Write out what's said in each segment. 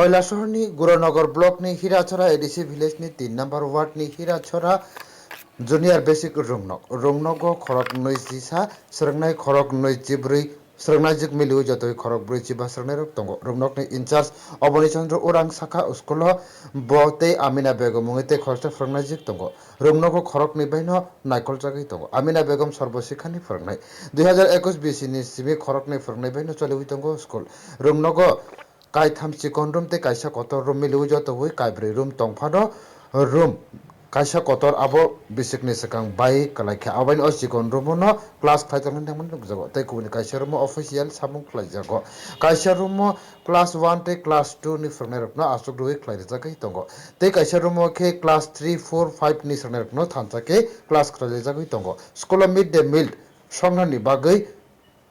কৈলাসহরনি গুড়নগর block নি হিরাছড়া ADC village নি, তিন নম্বর ওয়ার্ড নি হিরাছড়া জুনিয়ার বেসিক রংনক রংনক খরক নই জিসা সরংনাই খরক নই জিব্রই সরংনাই জিক মিলিউ যতই খরক ব্রই জিবা সরংনাই রক তঙ্গ রংনক ইনচার্জ অবনী ওরাং শাখা স্কুল বতে আমিনা বেগম মুঙ্গিতে খরচা ফরংনাই তঙ্গ রংনক খরক নি নাইকল চাকরি তঙ্গ আমিনা বেগম সর্বশিক্ষা ফরংনাই দুই হাজার একুশ বিশ নি সিমি খরক নি ফরংনাই বাইন চলে উই তঙ্গ স্কুল। রংনক kai tham chi kon room te kaisa kotor room miliu joto ui kai bri room tongphano room kaisa kotor abo bisik ni sakang bai kalai kha abain o sikon room no class khai tang tang mun jago te ku ni kaisa room official samung khlai jago kaisa room class 1 te class 2 ni phane rakna asuk roi khlai ja kai tongo te kaisa room ke class 3 4 5 ni sakang rakno than ja ke class khlai ja kai tongo school mid day meal somna ni bagai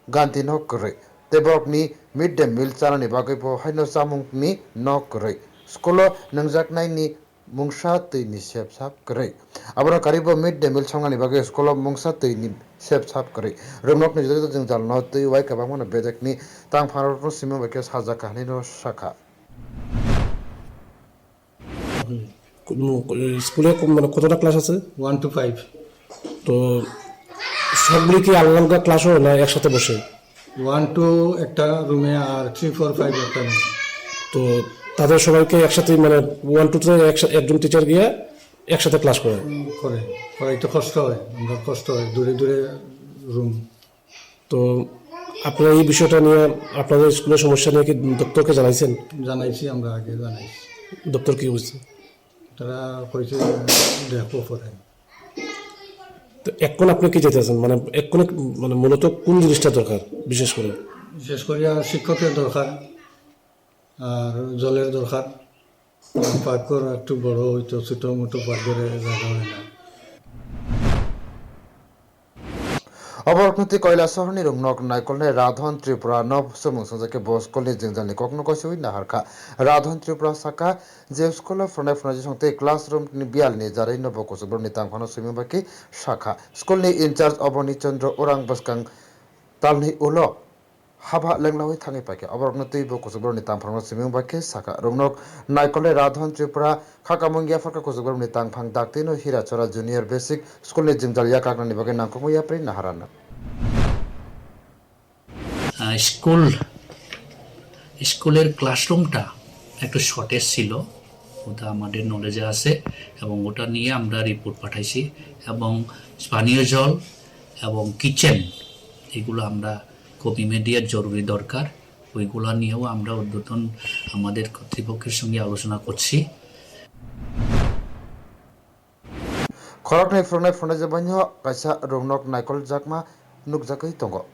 gantin hok kore tei borokni mid day meal chanani bagui bo haino samung ni nok chamungni no kwrwi skulo nungjaknaini mungsa tui sepsap kwrwi aboro karibo mid day meal songnani bagui skulo mungsa tui ni sep sap sepsap kwrwi rumnokni jodi jodi jwngjal no tui wai ka kwbangma bejakni tangphano no simi bai khe sajak kahnai no sakha কোনো- স্কুলে মানে কতটা class আছে one two five তো সবগুলি কি আলাদা class হয় না একসাথে বসে ওয়ান টু একটা রুমে আর থ্রি ফোর ফাইভ একটা রুমে। তো তাদের সবাইকে একসাথে মানে ওয়ান টু তে একজন টিচার গিয়ে একসাথে ক্লাস করে। করে। করাইতে কষ্ট হয় আমরা কষ্ট হয় দূরে দূরে রুম তো আপনারা এই বিষয়টা নিয়ে আপনাদের স্কুলের সমস্যা নিয়ে কি দপ্তরকে জানাইছেন? জানাইছি আমরা আগে জানাইছি। দপ্তর কি বুঝছে তারা কইছে দেখব পরে। তো এখন আপনি কি চাইতেছেন মানে এখন মানে মূলত কোন জিনিসটা দরকার, বিশেষ করে? বিশেষ করে শিক্ষকের দরকার, আর জলের দরকার। পার্কর একটু বড় হইতো, ছোটো মোটো পার্করে জায়গা হয় না। অবরকনতি কৈলাসহরনি রুংনক নাইকলনে রাধন ত্রিপুরা নব সমুং বস বসকলনি জেংজালনি কখনো কইসুই নাহারখা রাধন ত্রিপুরা শাখা যে স্কুল ফ্রন্ট ফ্রন্ট সঙ্গে classroom ni bialni jarai no নিতাম tangphano simi শাখা। স্কুলনি ইনচার্জ অবনী চন্দ্র ওরাং বসকাং talni ulo হাবা লেংলাই থাকে পাইকে অবরক তুই বো কুসুগর নিতাম সিমিং পাইকে সাকা রুংনক নাইকলে রাধন ত্রিপুরা খাকা মঙ্গিয়া ফাঁকা কুসুগর নিতাং ফাং ডাকতে নো হিরা চরা জুনিয়র বেসিক স্কুলের জিমজাল ইয়া কাকনা নিবাকে নাংকুম ইয়া প্রি নাহারান স্কুল, স্কুলের ক্লাসরুমটা একটু শর্টেজ ছিল। ওটা আমাদের নলেজে আছে এবং ওটা নিয়ে আমরা রিপোর্ট পাঠাইছি এবং পানীয় জল এবং কিচেন এগুলো আমরা খুব ইমিডিয়েট জরুরি দরকার ওইগুলো নিয়েও আমরা ঊর্ধ্বতন আমাদের কর্তৃপক্ষের সঙ্গে আলোচনা করছি ni phunai phunai jabanyo kaisa rungnok naikol jakma nukjakai tongo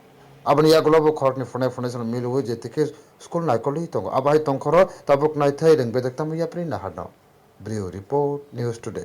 aboni yagulobo khorok ni phunai phunai jano miluwi jetike school naikoli tongo abai tongkhoro tabuk naithai rengbedak tamu yapri naharno Brio Report News Today